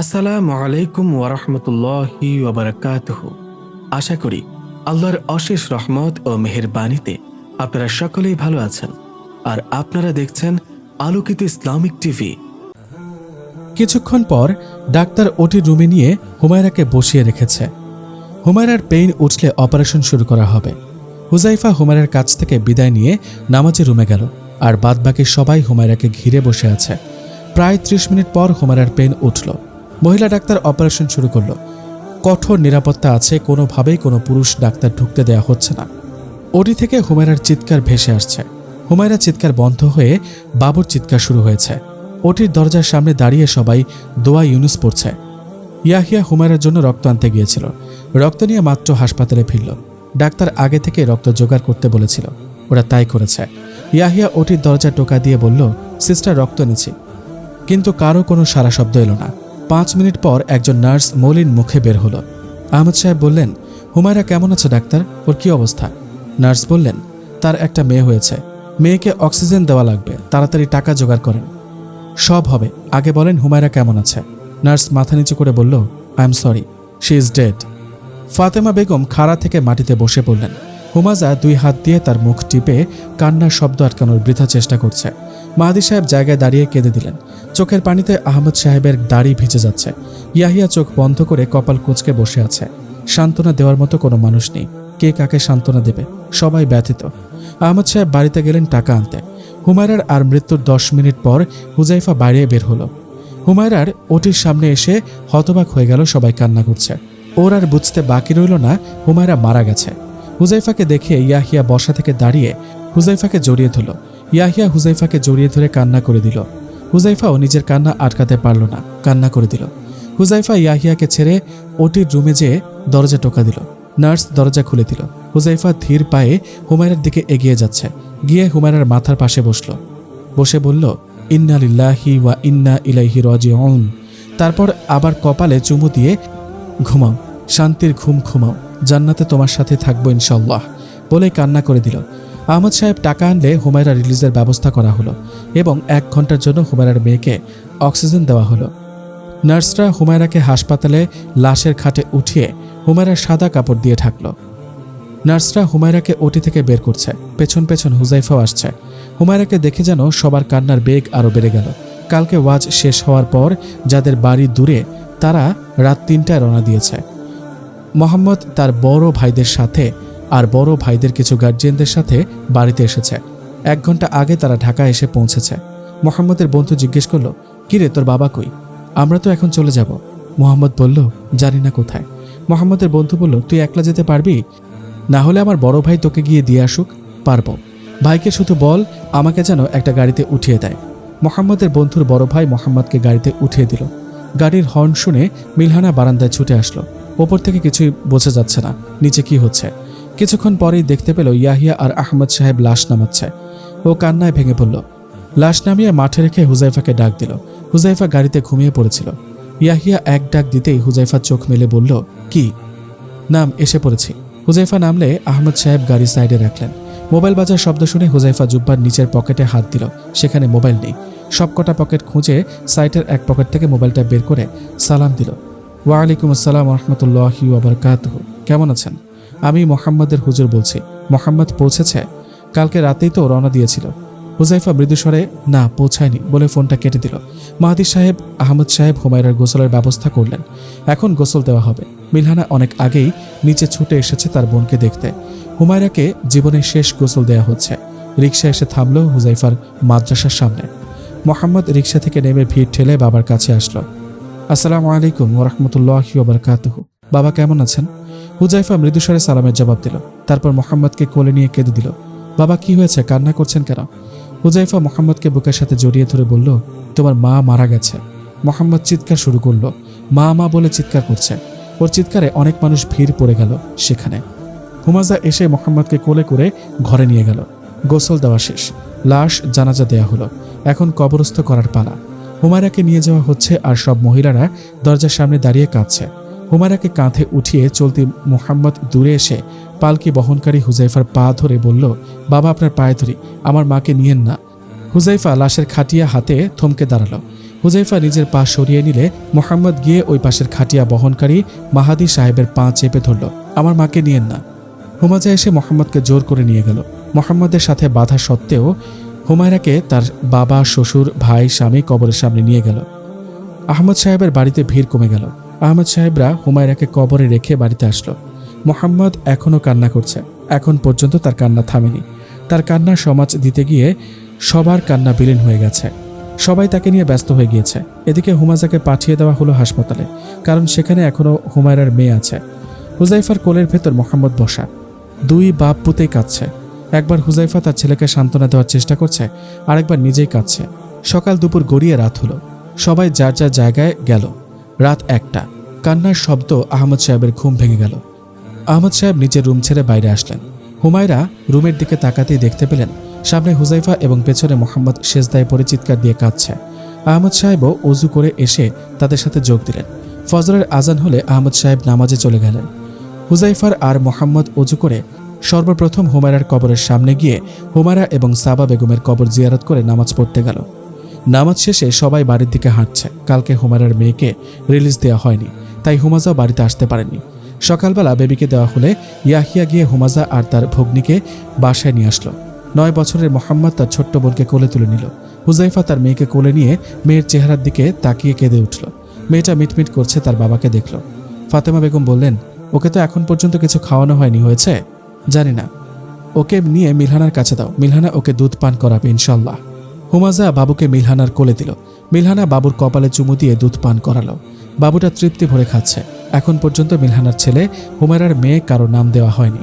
আসসালামু আলাইকুম ওরহমতুল্লাহি ওবরাকাতুহ আশা করি আল্লাহর অশেষ রহমত ও মেহেরবানিতে আপনারা সকলেই ভালো আছেন আর আপনারা দেখছেন আলোকিত ইসলামিক টিভি। কিছুক্ষণ পর ডাক্তার ওটি রুমে নিয়ে হুমায়রাকে বসিয়ে রেখেছে। হুমায়রার পেইন উঠলে অপারেশন শুরু করা হবে। হুজাইফা হুমায়রার কাছ থেকে বিদায় নিয়ে নামাজে রুমে গেল আর বাদবাকি সবাই হুমায়রাকে ঘিরে বসে আছে। প্রায় ত্রিশ মিনিট পর হুমায়রার পেইন উঠল। মহিলা ডাক্তার অপারেশন শুরু করল। কঠোর নিরাপত্তা আছে, কোনোভাবেই কোনো পুরুষ ডাক্তার ঢুকতে দেয়া হচ্ছে না। ওটি থেকে হুমায়রার চিৎকার ভেসে আসছে। হুমায়রা চিৎকার বন্ধ হয়ে বাবুর চিৎকার শুরু হয়েছে। ওটির দরজার সামনে দাঁড়িয়ে সবাই দোয়া ইউনুস পড়ছে। ইয়াহিয়া হুমায়রার জন্য রক্ত আনতে গিয়েছিল। রক্ত নিয়ে মাত্র হাসপাতালে ফিরল। ডাক্তার আগে থেকে রক্ত জোগাড় করতে বলেছিল। ওরা তাই করেছে। ইয়াহিয়া ওটির দরজা টোকা দিয়ে বলল, সিস্টার, রক্ত নিচ্ছি কিন্তু কারও কোনো সারা শব্দ এলো না। পাঁচ মিনিট পর একজন নার্স মলিন মুখে বের হলো। আহমদ সাহেব বললেন, হুমায়রা কেমন আছে ডাক্তার? ওর কি অবস্থা? নার্স বললেন, তার একটা মেয়ে হয়েছে। মেয়েকে অক্সিজেন দেওয়া লাগবে। তাড়াতাড়ি টাকা জোগাড় করেন। সব হবে। আগে বলেন হুমায়রা কেমন আছে? নার্স মাথা নিচু করে বলল, I am sorry. She is dead. Fatema Begum খাড়া থেকে মাটিতে বসে পড়লেন। হুমাজা দুই হাত দিয়ে তার মুখ টিপে কান্নার শব্দ আটকানোর বৃথা চেষ্টা করছে। মাহাদি সাহেব জায়গায় দাঁড়িয়ে কেঁদে দিলেন। চোখের পানিতে আহমদ সাহেবের দাড়ি ভিজে যাচ্ছে। ইয়াহিয়া চোখ বন্ধ করে কপাল কুঁচকে বসে আছে। সান্ত্বনা দেওয়ার মতো কোনো মানুষ নেই। কে কাকে সান্ত্বনা দেবে? সবাই ব্যথিত। আহমদ সাহেব বাড়িতে গেলেন টাকা আনতে। হুমায়রার আর মৃত্যুর দশ মিনিট পর হুজাইফা বাইরে বের হলো। হুমায়রার ওটির সামনে এসে হতবাক হয়ে গেল, সবাই কান্না করছে। ওর আর বুঝতে বাকি রইল না, হুমায়রা মারা গেছে। হুজাইফাকে দেখে ইয়াহিয়া বসা থেকে দাঁড়িয়ে হুজাইফাকে জড়িয়ে ধরল। ইয়াহিয়া হুজাইফাকে জড়িয়ে ধরে কান্না করে দিল। হুজাইফাও নিজের কান্না আটকাতে পারল না, কান্না করে দিল। হুজাইফা ইয়াহিয়াকে ছেড়ে ওটির রুমে যেয়ে দরজা টোকা দিল। নার্স দরজা খুলে দিল। হুজাইফা ধীর পায়ে হুমায়রার দিকে এগিয়ে যাচ্ছে। গিয়ে হুমায়রার মাথার পাশে বসল। বসে বলল, ইন্না লিল্লাহি ওয়া ইন্না ইলাইহি রাজিউন। তারপর আবার কপালে চুমু দিয়ে, ঘুমাও, শান্তির ঘুম ঘুমাও, জান্নাতে তোমার সাথে থাকব ইনশাল্লাহ বলে কান্না করে দিল। আহমদ সাহেব টাকা আনলে হুমায়রা রিলিজের ব্যবস্থা করা হলো এবং এক ঘণ্টার জন্য হুমায়রার মেয়েকে অক্সিজেন দেওয়া হলো। নার্সরা হুমায়রাকে হাসপাতালে লাশের খাটে উঠিয়ে হুমায়রার সাদা কাপড় দিয়ে ঢাকলো। নার্সরা হুমায়রাকে ওটি থেকে বের করছে। পেছন পেছন হুজাইফাও আসছে। হুমায়রাকে দেখে যেন সবার কান্নার বেগ আরও বেড়ে গেল। কালকে ওয়াজ শেষ হওয়ার পর যাদের বাড়ি দূরে, তারা রাত তিনটায় রওনা দিয়েছে। মোহাম্মদ তার বড় ভাইদের সাথে আর বড় ভাইদের কিছু গার্জিয়ানদের সাথে বাড়িতে এসেছে। এক ঘণ্টা আগে তারা ঢাকা এসে পৌঁছেছে। মোহাম্মদের বন্ধু জিজ্ঞেস করল কিরে তোর বাবা কই? আমরা তো এখন চলে যাব। মোহাম্মদ বলল, জানি না কোথায়। মোহাম্মদের বন্ধু বলল, তুই একলা যেতে পারবি? না হলে আমার বড় ভাই তোকে গিয়ে দিয়ে আসুক, পারব। ভাইকে শুধু বল, আমাকে যেন একটা গাড়িতে উঠিয়ে দেয়। মোহাম্মদের বন্ধুর বড় ভাই মোহাম্মদকে গাড়িতে উঠিয়ে দিল। গাড়ির হর্ন শুনে মিলহানা বারান্দায় ছুটে আসলো। ওপর থেকে কিছুই বোঝা যাচ্ছে না, নিচে কি হচ্ছে। কিছুক্ষণ পরেই দেখতে পেল ইয়াহিয়া আর আহমদ সাহেব লাশ নামাচ্ছে। ও কান্নায় ভেঙে পড়ল। লাশ নামিয়ে মাঠে রেখে হুজাইফাকে ডাক দিল। হুজাইফা গাড়িতে ঘুমিয়ে পড়েছিল। ইয়াহিয়া এক ডাক দিতেই হুজাইফা চোখ মেলে বলল, কি? নাম, এসে পড়েছি। হুজাইফা নামলে আহমদ সাহেব গাড়ি সাইডে রাখলেন। মোবাইল বাজার শব্দ শুনে হুজাইফা জুব্বার নিচের পকেটে হাত দিল। সেখানে মোবাইল নেই। সবকটা পকেট খুঁজে সাইটের এক পকেট থেকে মোবাইলটা বের করে সালাম দিল। ওয়ালাইকুম আসসালাম রহমতুল্লাহি ওবরকাতহ কেমন আছেন? আমি মোহাম্মদের হুজুর বলছি। মোহাম্মদ পৌঁছেছে। কালকে রাতেই তো রওনা দিয়েছিল। হুজাইফা মৃদুস্বরে, না, পৌঁছায়নি। বলে ফোনটা কেটে দিল। মাহাদি সাহেব, আহমদ সাহেব হুমায়রার গোসলের ব্যবস্থা করলেন। এখন গোসল দেওয়া হবে। মিলহানা অনেক আগেই নিচে ছুটে এসেছে তার বোনকে দেখতে। হুমায়রাকে জীবনের শেষ গোসল দেওয়া হচ্ছে। রিক্সা এসে থামল হুজাইফার মাদ্রাসার সামনে। মোহাম্মদ রিক্সা থেকে নেমে ভিড় ঠেলে বাবার কাছে আসলো। আসসালামু আলাইকুম ওরহমতুল্লাহ বাবা কেমন আছেন? হুজাইফা মৃদুস্বরে সালামের জবাব দিল। তারপর মোহাম্মদকে কোলে নিয়ে কেঁদে দিল। বাবা, কি হয়েছে? কান্না করছেন কেন? হুজাইফা মোহাম্মদকে বুকের সাথে জড়িয়ে ধরে বলল, তোমার মা মারা গেছে। মোহাম্মদ চিৎকার শুরু করল। মা মা বলে চিৎকার করছে। ওর চিৎকারে অনেক মানুষ ভিড় পড়ে গেল সেখানে। হুমাজা এসে মোহাম্মদকে কোলে করে ঘরে নিয়ে গেল। গোসল দেওয়া শেষ। লাশ জানাজা দেয়া হলো। এখন কবরস্থ করার পালা। হুমায়রাকে নিয়ে যাওয়া হচ্ছে আর সব মহিলারা দরজার সামনে দাঁড়িয়ে কাঁদছে। হুমায়রাকে কাঁধে উঠিয়ে চলতি মোহাম্মদ দূরে এসে পালকি বহনকারী হুজাইফার পা ধরে বলল, বাবা আপনার পায়ে ধরি, আমার মাকে নিয়েন না। হুজাইফা লাশের খাটিয়া হাতে থমকে দাঁড়াল। হুজাইফা নিজের পা সরিয়ে নিলে মোহাম্মদ গিয়ে ওই পাশের খাটিয়া বহনকারী মাহাদি সাহেবের পা চেপে ধরল, আমার মাকে নিয়েন না। হুমাজা এসে মোহাম্মদকে জোর করে নিয়ে গেল। মোহাম্মদের সাথে বাধা সত্ত্বেও হুমায়রাকে তার বাবা, শ্বশুর, ভাই, স্বামী কবরের সামনে নিয়ে গেল। আহমদ সাহেবের বাড়িতে ভিড় কমে গেল। আহমদ সাহেবরা হুমায়রাকে কবরে রেখে বাড়িতে আসলো। মোহাম্মদ এখনও কান্না করছে। এখন পর্যন্ত তার কান্না থামেনি। তার কান্না সমাজ দিতে গিয়ে সবার কান্না বিলীন হয়ে গেছে। সবাই তাকে নিয়ে ব্যস্ত হয়ে গিয়েছে। এদিকে হুমাজাকে পাঠিয়ে দেওয়া হলো হাসপাতালে, কারণ সেখানে এখনও হুমায়রার মেয়ে আছে। হুজাইফার কোলের ভেতর মোহাম্মদ বসা। দুই বাপ পুতেই কাঁদছে। একবার হুজাইফা তার ছেলেকে সান্ত্বনা দেওয়ার চেষ্টা করছে, আরেকবার নিজেই কাঁদছে। সকাল দুপুর গড়িয়ে রাত হলো। সবাই যার যার জায়গায় গেল। রাত একটা। কান্নার শব্দ আহমদ সাহেবের ঘুম ভেঙে গেল। আহমদ সাহেব নিজের রুম ছেড়ে বাইরে আসলেন। হুমায়রা রুমের দিকে তাকাতেই দেখতে পেলেন সামনে হুজাইফা এবং পেছনে মোহাম্মদ শেষদায় পরে চিৎকার দিয়ে কাঁদছে। আহমদ সাহেবও অজু করে এসে তাদের সাথে যোগ দিলেন। ফজরের আজান হলে আহমদ সাহেব নামাজে চলে গেলেন। হুজাইফার আর মোহাম্মদ অজু করে সর্বপ্রথম হুমায়রার কবরের সামনে গিয়ে হুমায়রা এবং সাবা বেগমের কবর জিয়ারত করে নামাজ পড়তে গেল। নামাজ শেষে সবাই বাড়ির দিকে হাঁটছে। কালকে হুমায়রার মেয়েকে রিলিজ দেওয়া হয়নি। তাই হুমাজাও বাড়িতে আসতে পারেনি সকালবেলা বেবিকে দেওয়া হলে ইয়াহিয়া গিয়ে হুমাজা আর তার ভগ্নিকে বাসায় নিয়ে আসলো। নয় বছরের মোহাম্মদ তার ছোট্ট বোনকে কোলে তুলে নিল। হুজাইফা তার মেয়েকে কোলে নিয়ে মেয়ের চেহারার দিকে তাকিয়ে কেঁদে উঠল। মেয়েটা মিটমিট করছে তার বাবাকে দেখল। ফাতেমা বেগম বললেন, ওকে তো এখন পর্যন্ত কিছু খাওয়ানো হয়নি, হয়েছে? জানি না। ওকে নিয়ে মিলহানার কাছে দাও। মিলহানা ওকে দুধ পান করাবে ইনশাল্লাহ হুমাজা বাবুকে মিলহানার কোলে দিল। মিলহানা বাবুর কপালে চুমু দিয়ে দুধ পান করালো। বাবুটা তৃপ্তি ভরে খাচ্ছে। এখন পর্যন্ত মিলহানার ছেলে হুমেরার মেয়ে কারও নাম দেওয়া হয়নি।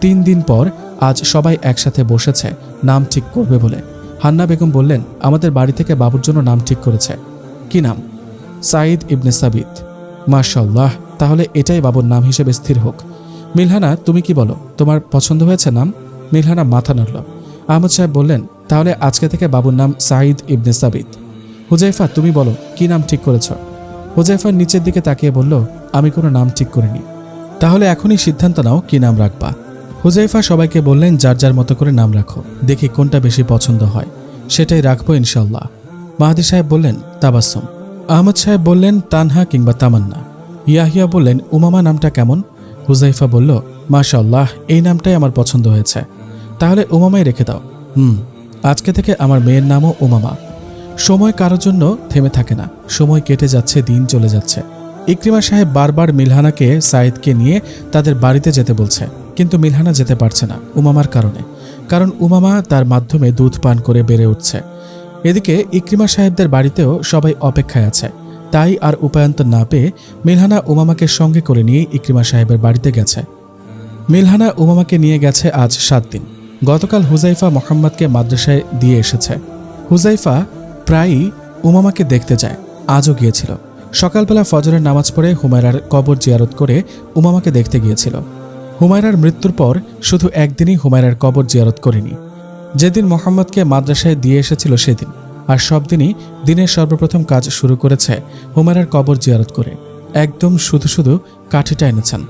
তিন দিন পর আজ সবাই একসাথে বসেছে, নাম ঠিক করবে বলে। হান্না বেগম বললেন, আমাদের বাড়ি থেকে বাবুর জন্য নাম ঠিক করেছে। কি নাম? সাঈদ ইবনে সাবিত। মাশাল্লাহ তাহলে এটাই বাবুর নাম হিসেবে স্থির হোক। মিলহানা, তুমি কি বলো, তোমার পছন্দ হয়েছে নাম? মিলহানা মাথা নাড়ল। আহমদ সাহেব বললেন, তাহলে আজকে থেকে বাবুর নাম সাঈদ ইবনে সাবিত। হুজাইফা, তুমি বলো, কি নাম ঠিক করেছ? হুজাইফার নিচের দিকে তাকিয়ে বলল, আমি কোনো নাম ঠিক করিনি। তাহলে এখনই সিদ্ধান্ত নাও কি নাম রাখবা। হুজাইফা সবাইকে বললেন, যার যার মতো করে নাম রাখো, দেখি কোনটা বেশি পছন্দ হয়। সেটাই রাখব ইনশাল্লাহ মাহাদি সাহেব বললেন তাবাসম আহমদ সাহেব বললেন, তানহা কিংবা তামান্না। ইয়াহিয়া বললেন, উমামা নামটা কেমন? হুজাইফা বলল মাশাল্লাহ এই নামটাই আমার পছন্দ হয়েছে। তাহলে উমামাই রেখে দাও। হুম, আজকে থেকে আমার মেয়ের নামও উমামা। সময় কারোর জন্য থেমে থাকে না। সময় কেটে যাচ্ছে, দিন চলে যাচ্ছে। ইকরিমা সাহেব বারবার মিলহানাকে সাইদকে নিয়ে তাদের বাড়িতে যেতে বলছে। কিন্তু মিলহানা যেতে পারছে না, উমামার কারণে। কারণ উমামা তার মাধ্যমে দুধ পান করে বেড়ে উঠছে। এদিকে ইকরিমা সাহেবদের বাড়িতেও সবাই অপেক্ষায় আছে। তাই আর উপায়ন্তর না পেয়ে মিলহানা উমামাকে সঙ্গে করে নিয়ে ইকরিমা সাহেবের বাড়িতে গেছে। মিলহানা উমামাকে নিয়ে গেছে আজ সাত দিন। গতকাল হুজাইফা মোহাম্মদকে মাদ্রাসায় দিয়ে এসেছে। হুজাইফা প্রায়ই উমামাকে দেখতে যায়, আজও গিয়েছিল। সকালবেলা ফজরের নামাজ পড়ে হুমায়রার কবর জিয়ারত করে উমামাকে দেখতে গিয়েছিল। হুমায়রার মৃত্যুর পর শুধু একদিনই হুমায়রার কবর জিয়ারত করেনি। যেদিন মোহাম্মদকে মাদ্রাসায় দিয়ে এসেছিল সেদিন, আর সব দিনই দিনের সর্বপ্রথম কাজ শুরু করেছে হুমায়রার কবর জিয়ারত করে। একদম শুধু শুধু কাঠিটা এনেছেন।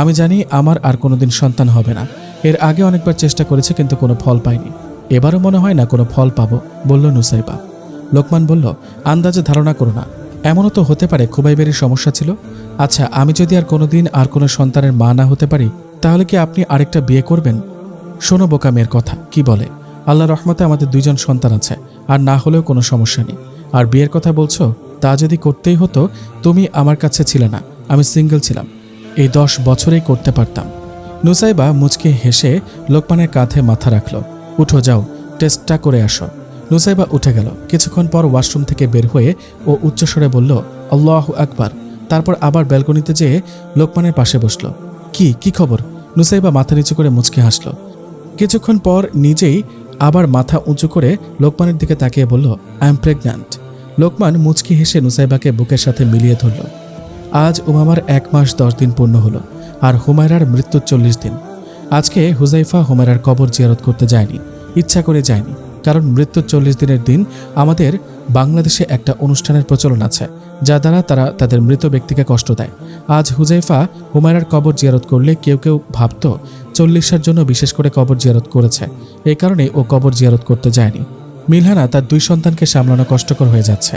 আমি জানি আমার আর কোনোদিন সন্তান হবে না। এর আগে অনেকবার চেষ্টা করেছে কিন্তু কোনো ফল পাইনি। এবারও মনে হয় না কোনো ফল পাবো, বলল নুসাইবা। লোকমান বলল, আন্দাজে ধারণা করো না। এমনও তো হতে পারে খুবাইবেরই সমস্যা ছিল। আচ্ছা আমি যদি আর কোনোদিন আর কোনো সন্তানের মা না হতে পারি, তাহলে কি আপনি আরেকটা বিয়ে করবেন? শোনো, বোকা মেয়ের কথা, কি বলে? আল্লাহ রহমতে আমাদের দুইজন সন্তান আছে, আর না হলেও কোনো সমস্যা নেই। আর বিয়ের কথা বলছো? তা যদি করতেই হতো, তুমি আমার কাছে ছিলে না, আমি সিঙ্গেল ছিলাম। এই দশ বছরেই করতে পারতাম। নুসাইবা মুচকে হেসে লোকমানের কাঁধে মাথা রাখল। উঠো, যাও, টেস্টটা করে আসো। নুসাইবা উঠে গেল। কিছুক্ষণ পর ওয়াশরুম থেকে বের হয়ে ও উচ্চস্বরে বলল, আল্লাহ আকবার। তারপর আবার ব্যালকনিতে যেয়ে লোকমানের পাশে বসল। কি কি খবর? নুসাইবা মাথা নিচু করে মুচকে হাসল। কিছুক্ষণ পর নিজেই আবার মাথা উঁচু করে লোকমানের দিকে তাকিয়ে বলল আই এম প্রেগন্যান্ট লোকমান মুচকি হেসে নুসাইবাকে বুকের সাথে মিলিয়ে ধরল। আজ উমামার এক মাস দশ দিন পূর্ণ হলো আর হুমায়রার মৃত্যুর চল্লিশ দিন। আজকে হুজাইফা হুমায়রার কবর জিয়ারত করতে যায়নি, ইচ্ছা করে যায়নি। কারণ মৃত্যুর চল্লিশ দিনের দিন আমাদের বাংলাদেশে একটা অনুষ্ঠানের প্রচলন আছে, যা দ্বারা তারা তাদের মৃত ব্যক্তিকে কষ্ট দেয়। আজ হুজাইফা হুমায়রার কবর জিয়ারত করলে কেউ কেউ ভাবত চল্লিশের জন্য বিশেষ করে কবর জিয়ারত করেছে। এই কারণে ও কবর জিয়ারত করতে যায়নি। মিলহানা তার দুই সন্তানকে সামলানো কষ্টকর হয়ে যাচ্ছে।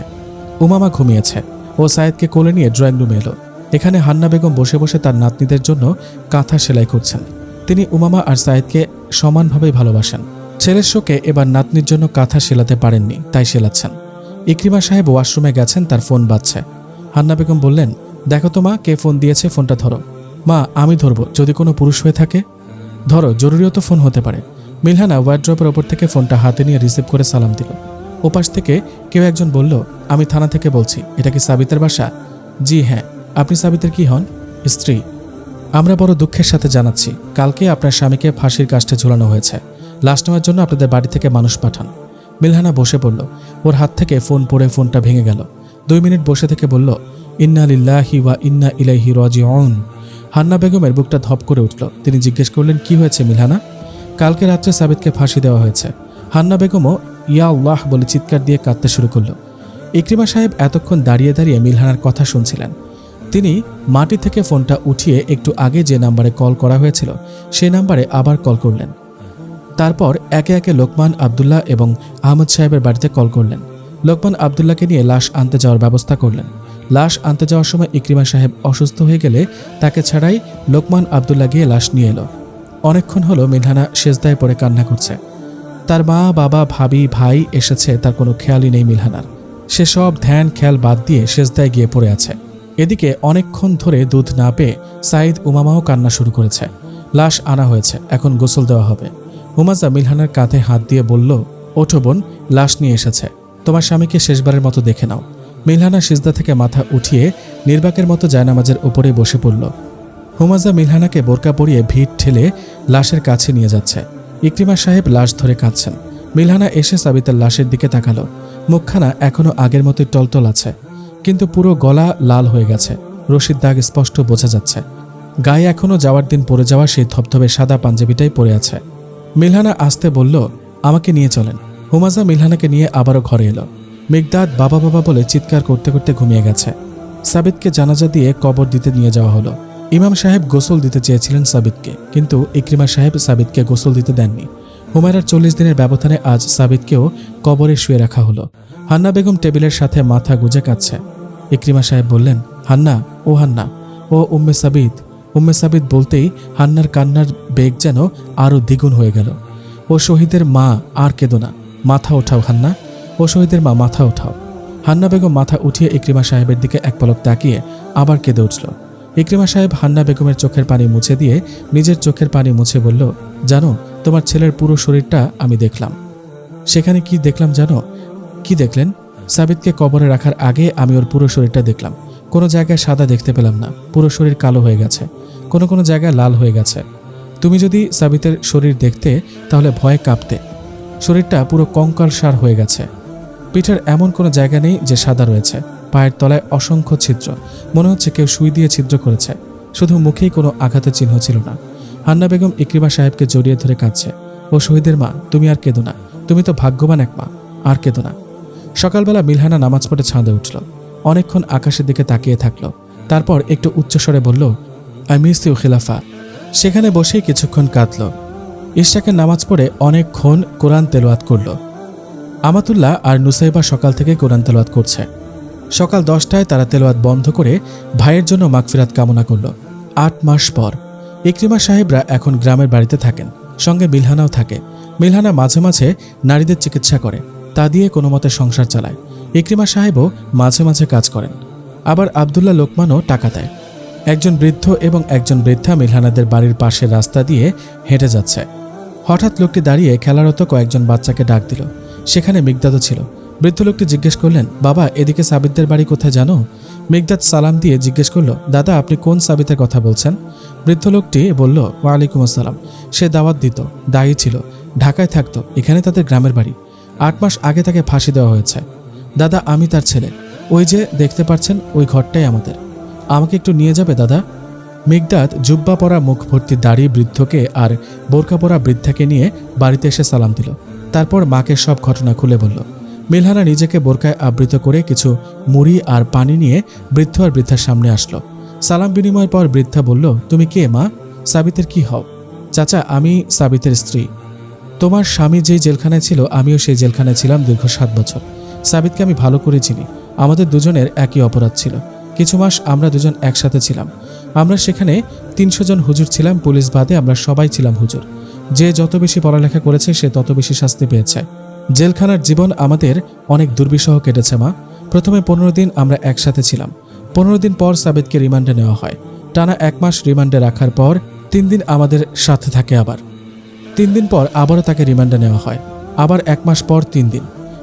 উমামা ঘুমিয়েছে ও সায়েদকে কোলে নিয়ে ড্রয়িং রুমে এলো। এখানে হান্না বেগম বসে বসে তার নাতনিদের জন্য কাঁথা সেলাই করছেন। তিনি উমামা আর সায়েদকে সমানভাবেই ভালোবাসেন। ছেলের শোকে এবার নাতনির জন্য কাঁথা সেলাতে পারেননি, তাই সেলাচ্ছেন। ইকরিমা সাহেব ওয়াশরুমে গেছেন, তার ফোন বাজছে। হান্না বেগম বললেন, দেখো তো মা, কে ফোন দিয়েছে, ফোনটা ধরো। মা, আমি ধরবো, যদি কোনো পুরুষ হয়ে থাকে? ধরো, জরুরিও তো ফোন হতে পারে। মিলহানা ওয়ার্ড্রপের ওপর থেকে ফোনটা হাতে নিয়ে রিসিভ করে সালাম দিল। ওপাশ থেকে কেউ একজন বলল, আমি থানা থেকে বলছি, এটা কি সাবিতের বাসা? জি হ্যাঁ। আপনি সাবিতের কি হন? স্ত্রী। আমরা বড় দুঃখের সাথে জানাচ্ছি, কালকে আপনার স্বামীকে ফাঁসির কাষ্টে ঝুলানো হয়েছে। লাশ নেওয়ার জন্য আপনাদের বাড়ি থেকে মানুষ পাঠান। মিলহানা বসে পড়ল ওর হাত থেকে ফোন পড়ে ফোনটা ভেঙে গেল। দুই মিনিট বসে থেকে বলল, ইন্না লিল্লাহি ওয়া ইন্না ইলাইহি রাজিউন। হান্না বেগমের বুকটা ধপ করে উঠল। তিনি জিজ্ঞেস করলেন, কি হয়েছে মিলহানা? কালকে রাত্রে সাবিতকে ফাঁসি দেওয়া হয়েছে। হান্না বেগমও ইয়া আল্লাহ বলে চিৎকার দিয়ে কাঁদতে শুরু করল। ইকরিমা সাহেব এতক্ষণ দাঁড়িয়ে দাঁড়িয়ে মিলহানার কথা শুনছিলেন। তিনি মাটি থেকে ফোনটা উঠিয়ে একটু আগে যে নাম্বারে কল করা হয়েছিল সেই নাম্বারে আবার কল করলেন। তারপর একে একে লোকমান, আবদুল্লাহ এবং আহমদ সাহেবের বাড়িতে কল করলেন। লোকমান, আবদুল্লাহকে নিয়ে লাশ আনতে যাওয়ার ব্যবস্থা করলেন। লাশ আনতে যাওয়ার সময় ইকরিমা সাহেব অসুস্থ হয়ে গেলে তাকে ছাড়াই লোকমান, আবদুল্লাহ গিয়ে লাশ নিয়ে এলো। অনেকক্ষণ হলো মিলহানা সেজদায় পড়ে কান্না করছে। তার মা, বাবা, ভাবি, ভাই এসেছে, তার কোনো খেয়ালই নেই মিলহানার। সে সব ধ্যান, খেয়াল বাদ দিয়ে সেজদায় গিয়ে পড়ে আছে। এদিকে অনেকক্ষণ ধরে দুধ না পেয়ে সাইদ উমামাও কান্না শুরু করেছে। লাশ আনা হয়েছে, এখন গোসল দেওয়া হবে। হুমাজা মিলহানার কাঁধে হাত দিয়ে বলল, ওঠো বোন, লাশ নিয়ে এসেছে। তোমার স্বামীকে শেষবারের মতো দেখে নাও। মিলহানা সিজদা থেকে মাথা উঠিয়ে নির্বাকের মতো জায়নামাজের উপরে বসে পড়ল। হুমাজা মিলহানাকে বোরকা পরিয়ে ভিড় ঠেলে লাশের কাছে নিয়ে যাচ্ছে। ইকরিমা সাহেব লাশ ধরে কাঁদছেন। মিলহানা এসে সাবিতার লাশের দিকে তাকালো। মুখখানা এখনও আগের মতোই টলটল আছে, কিন্তু পুরো গলা লাল হয়ে গেছে। রশিদ দাগ স্পষ্ট বোঝা যাচ্ছে। গায়ে এখনও যাওয়ার দিন পরে যাওয়া সেই ধবধবে সাদা পাঞ্জাবিটাই পরে আছে। মিলহানা আসতে বলল, আমাকে নিয়ে চলেন। হুমাজা মিলহানাকে নিয়ে আবারও ঘরে এলো। মেঘদাদ বাবা বাবা বলে চিৎকার করতে করতে ঘুমিয়ে গেছে। সাবিতকে জানাজা দিয়ে কবর দিতে নিয়ে যাওয়া হলো। ইমাম সাহেব গোসল দিতে চেয়েছিলেন সাবিতকে, কিন্তু ইকরিমা সাহেব সাবিতকে গোসল দিতে দেননি। হুমায়রার চল্লিশ দিনের ব্যবধানে আজ সাবিতকেও কবরে শুয়ে রাখা হলো। হান্না বেগম টেবিলের সাথে মাথা গুজে কাচ্ছে ইকরিমা সাহেব বললেন, হান্না, ও হান্না, ও উম্মে সাবিত উম্মে সাবিত বলতেই হান্নার কান্নার বেগ যেন আরও দ্বিগুণ হয়ে গেল। ও শহীদের মা আর কেঁদো না, মাথা ওঠাও হান্না, ও শহীদের মা মাথা ওঠাও। হান্না বেগম মাথা উঠিয়ে ইকরিমা সাহেবের দিকে এক পলক তাকিয়ে আবার কেঁদে উঠল। ইকরিমা সাহেব হান্না বেগমের চোখের পানি মুছে দিয়ে নিজের চোখের পানি মুছে বলল, জানো, তোমার ছেলের পুরো শরীরটা আমি দেখলাম। সেখানে কি দেখলাম জানো? কি দেখলেন? সাবিতকে কবরে রাখার আগে আমি ওর পুরো শরীরটা দেখলাম। কোনো জায়গায় সাদা দেখতে পেলাম না, পুরো শরীর কালো হয়ে গেছে। কোনো কোনো জায়গায় লাল হয়ে গেছে। তুমি যদি সাবিতের শরীর দেখতে, তাহলে ভয়ে কাঁপতে। শরীরটা পুরো কঙ্কাল সার হয়ে গেছে। পিঠের এমন কোনো জায়গা নেই যে সাদা রয়েছে। পায়ের তলায় অসংখ্য ছিদ্র। মনে হচ্ছে কেউ সুই দিয়ে ছিদ্র করেছে। শুধু মুখেই কোনো আঘাতের চিহ্ন ছিল না। হান্না বেগম ইকরিমা সাহেবকে জড়িয়ে ধরে কাঁদছে। ও শহীদের মা, তুমি আর কেঁদো না। তুমি তো ভাগ্যবান এক মা, আর কেঁদো না। সকালবেলা মিলহানা নামাজ পড়ে ছাঁদে উঠল। অনেকক্ষণ আকাশের দিকে তাকিয়ে থাকল। তারপর একটু উচ্চস্বরে বলল আই মিস ইউ খিলাফা। সেখানে বসেই কিছুক্ষণ কাঁদল। ইশাকের নামাজ পড়ে অনেকক্ষণ কোরআন তেলোয়াত করল। আমাতুল্লাহ আর নুসাইবা সকাল থেকে কোরআন তেলোয়াত করছে। সকাল দশটায় তারা তেলোয়াত বন্ধ করে ভাইয়ের জন্য মাগফিরাত কামনা করল। আট মাস পর। ইকরিমা সাহেবরা এখন গ্রামের বাড়িতে থাকেন। সঙ্গে মিলহানাও থাকে। মিলহানা মাঝে মাঝে নারীদের চিকিৎসা করে। তা দিয়ে কোনো মতে সংসার চালায়। ইকরিমা সাহেবও মাঝে মাঝে কাজ করেন। আবার আবদুল্লাহ লোকমানও টাকা দেয়। একজন বৃদ্ধ এবং একজন বৃদ্ধা মিলহানাদের বাড়ির পাশের রাস্তা দিয়ে হেঁটে যাচ্ছে। হঠাৎ লোকটি দাঁড়িয়ে খেলারত কয়েকজন বাচ্চাকে ডাক দিল। সেখানে মিগদাদও ছিল। বৃদ্ধ লোকটি জিজ্ঞেস করলেন, বাবা, এদিকে সাবিতদের বাড়ি কোথায় জানো? মিগদাদ সালাম দিয়ে জিজ্ঞেস করল, দাদা, আপনি কোন সাবিতের কথা বলছেন? বৃদ্ধ লোকটি বলল, ওয়ালাইকুম আসসালাম। সে দাওয়াত দিত, দায়ী ছিল, ঢাকায় থাকতো, এখানে তাদের গ্রামের বাড়ি। আট মাস আগে তাকে ফাঁসি দেওয়া হয়েছে। দাদা, আমি তার ছেলে। ওই যে দেখতে পাচ্ছেন, ওই ঘরটাই আমাদের। আমাকে একটু নিয়ে যাবে, দাদা? মিগদাদ জুব্বা পরা মুখ ভর্তি দাড়ি বৃদ্ধকে আর বোরকা পরা বৃদ্ধাকে নিয়ে বাড়িতে এসে সালাম দিল। তারপর মাকে সব ঘটনা খুলে বলল। মিলহানা নিজেকে বোরকায় আবৃত করে কিছু মুড়ি আর পানি নিয়ে বৃদ্ধ আর বৃদ্ধার সামনে আসলো। সালাম বিনিময়ের পর বৃদ্ধা বলল, তুমি কে, মা? সাবিতের কি হও? চাচা, আমি সাবিতের স্ত্রী। তোমার স্বামী যেই জেলখানায় ছিল, আমিও সেই জেলখানায় ছিলাম দীর্ঘ সাত বছর। সাবিতকে আমি ভালো করে চিনি। আমাদের দুজনের একই অপরাধ ছিল। কিছু মাস আমরা দুজন একসাথে ছিলাম। আমরা সেখানে তিনশো জন হুজুর ছিলাম, পুলিশ বাদে আমরা সবাই ছিলাম হুজুর। যে যত বেশি পড়ালেখা করেছে, সে তত বেশি শাস্তি পেয়েছে। জেলখানার জীবন আমাদের অনেক দুর্বিষহ কেটেছে, মা। প্রথমে পনেরো দিন আমরা একসাথে ছিলাম। পনেরো দিন পর সাবেদকে রিমান্ডে নেওয়া হয়। টানা এক মাস রিমান্ডে রাখার পর তিন দিন আমাদের সাথে থাকে আবার। তিন দিন পর আবারও তাকে রিমান্ডে নেওয়া হয়। আবার এক মাস পর তিন দিন।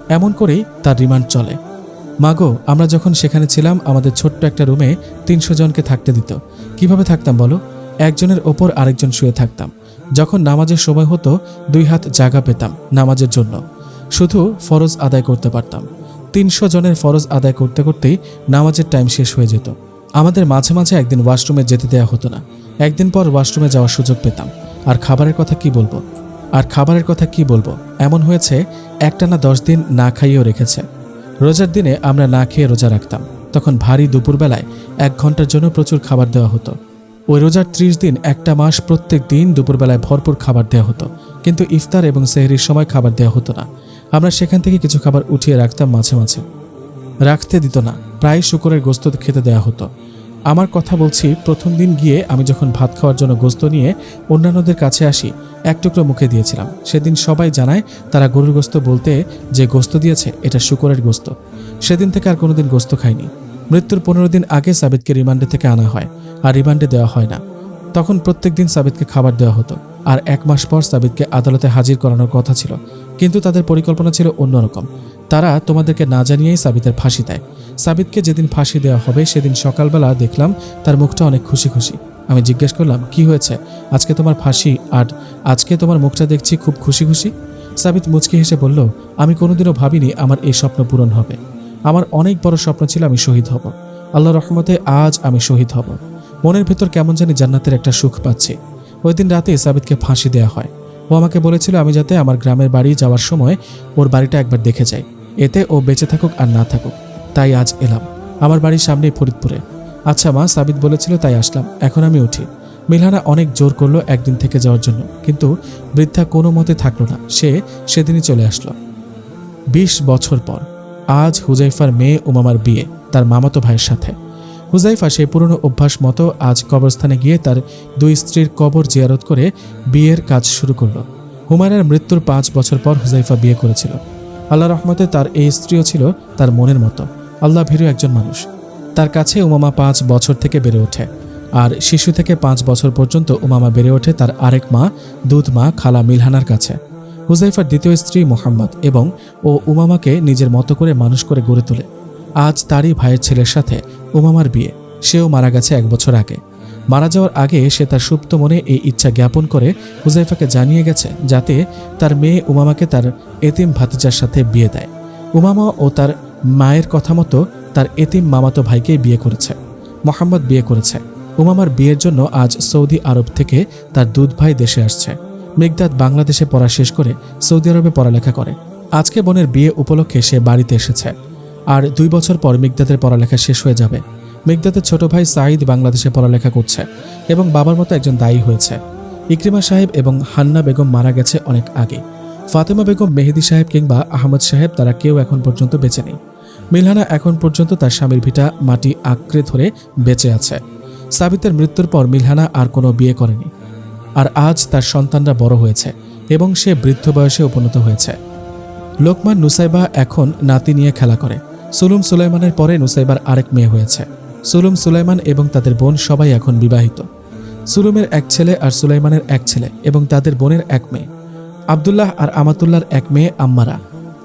এমন করেই তার রিমান্ড চলে। মাগো, আমরা যখন সেখানে ছিলাম, আমাদের ছোট্ট একটা রুমে তিনশো জনকে থাকতে দিত। কীভাবে থাকতাম বলো? একজনের ওপর আরেকজন শুয়ে থাকতাম। যখন নামাজের সময় হতো, দুই হাত জায়গা পেতাম নামাজের জন্য। শুধু ফরজ আদায় করতে পারতাম। তিনশো জনের ফরজ আদায় করতে করতেই নামাজের টাইম শেষ হয়ে যেত। আমাদের মাঝে মাঝে একদিন ওয়াশরুমে যেতে দেওয়া হতো না। একদিন পর ওয়াশরুমে যাওয়ার সুযোগ পেতাম। আর খাবারের কথা কি বলব? আর খাবারের কথা কি বলব? এমন হয়েছে, একটানা দশ দিন না খাইয়েও রেখেছে। রোজার দিনে আমরা না খেয়ে রোজা রাখতাম। তখন ভারী দুপুরবেলায় এক ঘণ্টার জন্য প্রচুর খাবার দেওয়া হতো। ওই রোজার ত্রিশ দিন একটা মাস প্রত্যেক দিন দুপুরবেলায় ভরপুর খাবার দেওয়া হতো। কিন্তু ইফতার এবং সেহরির সময় খাবার দেওয়া হতো না। আমরা সেখান থেকে কিছু খাবার উঠিয়ে রাখতাম মাঝে মাঝে। রাখতে দিত না। প্রায় শুকরের গোস্ত খেতে দেওয়া হতো। আমার কথা বলছি, প্রথম দিন গিয়ে আমি যখন ভাত খাওয়ার জন্য গোস্ত নিয়ে অন্যান্যদের কাছে আসি, এক টুকরো মুখে দিয়েছিলাম। সেদিন সবাই জানায়, তারা গরুর গোস্ত বলতে যে গোস্ত দিয়েছে, এটা শুকরের গোস্ত সেদিন থেকে আর কোনোদিন গোস্ত খাইনি। মৃত্যুর পনেরো দিন আগে সাবিদকে রিমান্ডে থেকে আনা হয়, আর রিমান্ডে দেওয়া হয় না। তখন প্রত্যেক দিন সাবিদকে খাবার দেওয়া হতো, আর এক মাস পর সাবিদকে আদালতে হাজির করানোর কথা ছিল। কিন্তু তাদের পরিকল্পনা ছিল অন্যরকম। তারা তোমাদেরকে না জানিয়েই সাবিতের ফাঁসি দেয়। সাবিতকে যেদিন ফাঁসি দেওয়া হবে, সেদিন সকালবেলা দেখলাম তার মুখটা অনেক খুশি খুশি। আমি জিজ্ঞেস করলাম, কি হয়েছে? আজকে তোমার ফাঁসি? আর আজকে তোমার মুখটা দেখছি খুব খুশি খুশি? সাবিত মুচকি হেসে বলল, আমি কোনোদিনও ভাবিনি আমার এই স্বপ্ন পূরণ হবে। আমার অনেক বড় স্বপ্ন ছিল আমি শহীদ হব। আল্লাহ রহমতে আজ আমি শহীদ হব। মনের ভেতর কেমন জানি জান্নাতের একটা সুখ পাচ্ছি। ওই দিন রাতে সাবিতকে ফাঁসি দেওয়া হয়। ও আমাকে বলেছিল, আমি যাতে আমার গ্রামের বাড়ি যাওয়ার সময় ওর বাড়িটা একবার দেখে যাই। এতে ও বেঁচে থাকুক আর না থাকুক, তাই আজ এলাম, আমার বাড়ির সামনেই ফরিদপুরে। আচ্ছা মা, সাবিত বলেছিল তাই আসলাম, এখন আমি উঠি। মিলহানা অনেক জোর করল একদিন থেকে যাওয়ার জন্য, কিন্তু বৃদ্ধা কোনো মতে থাকল না, সে সেদিনই চলে আসলো। বিশ বছর পর, আজ হুজাইফার মেয়ে উমামার বিয়ে, তার মামাতো ভাইয়ের সাথে। হুজাইফা সেই পুরনো অভ্যাস মতো আজ কবরস্থানে গিয়ে তার দুই স্ত্রীর কবর জিয়ারত করে বিয়ের কাজ শুরু করল। হুমায়রার মৃত্যুর পাঁচ বছর পর হুজাইফা বিয়ে করেছিল। আল্লাহ রহমতে তার এই স্ত্রীও ছিল তার মনের মতো। আল্লাহ ভীরু একজন মানুষ। তার কাছে উমামা পাঁচ বছর থেকে বেড়ে ওঠে। আর শিশু থেকে পাঁচ বছর পর্যন্ত উমামা বেড়ে ওঠে তার আরেক মা, দুধ মা খালা মিলহানার কাছে। হুজাইফার দ্বিতীয় স্ত্রী মোহাম্মদ এবং ও উমামাকে নিজের মতো করে মানুষ করে গড়ে তোলে। আজ তারই ভাইয়ের ছেলের সাথে উমামার বিয়ে। সেও মারা গেছে এক বছর আগে। মারা যাওয়ার আগে সে তার সুপ্ত মনে এই ইচ্ছা জ্ঞাপন করে হুজাইফাকে জানিয়ে গেছে যাতে তার মেয়ে উমামাকে তার এতিম ভাতিজার সাথে বিয়ে দেয়। উমামা ও তার মায়ের কথা মতো তার এতিম মামাতো ভাইকে বিয়ে করেছে, মোহাম্মদ বিয়ে করেছে। উমামার বিয়ের জন্য আজ সৌদি আরব থেকে তার দুধ ভাই দেশে আসছে। মেঘদাদ বাংলাদেশে পড়া শেষ করে সৌদি আরবে পড়ালেখা করে। আজকে বোনের বিয়ে উপলক্ষে সে বাড়িতে এসেছে। আর দুই বছর পর মেঘদাদের পড়ালেখা শেষ হয়ে যাবে। মেঘদাদের ছোট ভাই সাঈদ বাংলাদেশে পড়ালেখা করছে এবং বাবার মতো একজন দায়ী হয়েছে। ইকরিমা সাহেব এবং হান্না বেগম মারা গেছে অনেক আগে। ফাতেমা বেগম, মেহেদি সাহেব কিংবা আহমদ সাহেব তারা কেউ এখন পর্যন্ত বেঁচে নেই। মিলহানা এখন পর্যন্ত তার স্বামীর ভিটা মাটি আঁকড়ে ধরে বেঁচে আছে। সাবিতের মৃত্যুর পর মিলহানা আর কোনো বিয়ে করেনি। আর আজ তার সন্তানরা বড় হয়েছে এবং সে বৃদ্ধ বয়সে উপনীত হয়েছে। লোকমান নুসাইবা এখন নাতি নিয়ে খেলা করে। সুলুম সুলাইমানের পরে নুসাইবার আরেক মেয়ে হয়েছে। সুলুম সুলাইমান এবং তাদের বোন সবাই এখন বিবাহিত। সুলুমের এক ছেলে আর সুলাইমানের এক ছেলে এবং তাদের বোনের এক মেয়ে। আবদুল্লাহ আর আমাতুল্লাহর এক মেয়ে আম্মারা।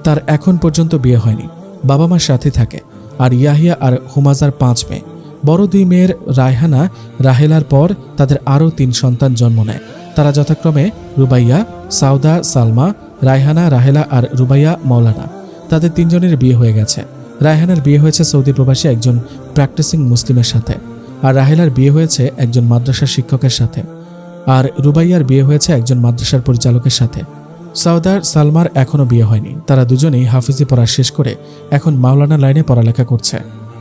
তার এখন পর্যন্ত বিয়ে হয়নি। বাবা মার সাথে থাকে আর ইয়াহিয়া আর হুমাজার পাঁচ মেয়ে। বড় দুই মেয়ের রায়হানা, রাহেলার পর তাদের আরও তিন সন্তান জন্ম নেয়। তারা যথাক্রমে রুবাইয়া সাউদা সালমা, রায়হানা, রাহেলা আর রুবাইয়া মৌলানা তাদের তিনজনের বিয়ে হয়ে গেছে। রায়হানার বিয়ে হয়েছে সৌদি প্রবাসী একজন প্র্যাকটিসিং মুসলিমের সাথে। আর রাহেলার বিয়ে হয়েছে একজন মাদ্রাসা শিক্ষকের সাথে। আর রুবাইয়ার বিয়ে হয়েছে একজন মাদ্রাসার পরিচালকের সাথে। সাউদার সালমার এখনও বিয়ে হয়নি। তারা দুজনেই হাফিজি পড়া শেষ করে এখন মাওলানা লাইনে পড়ালেখা করছে।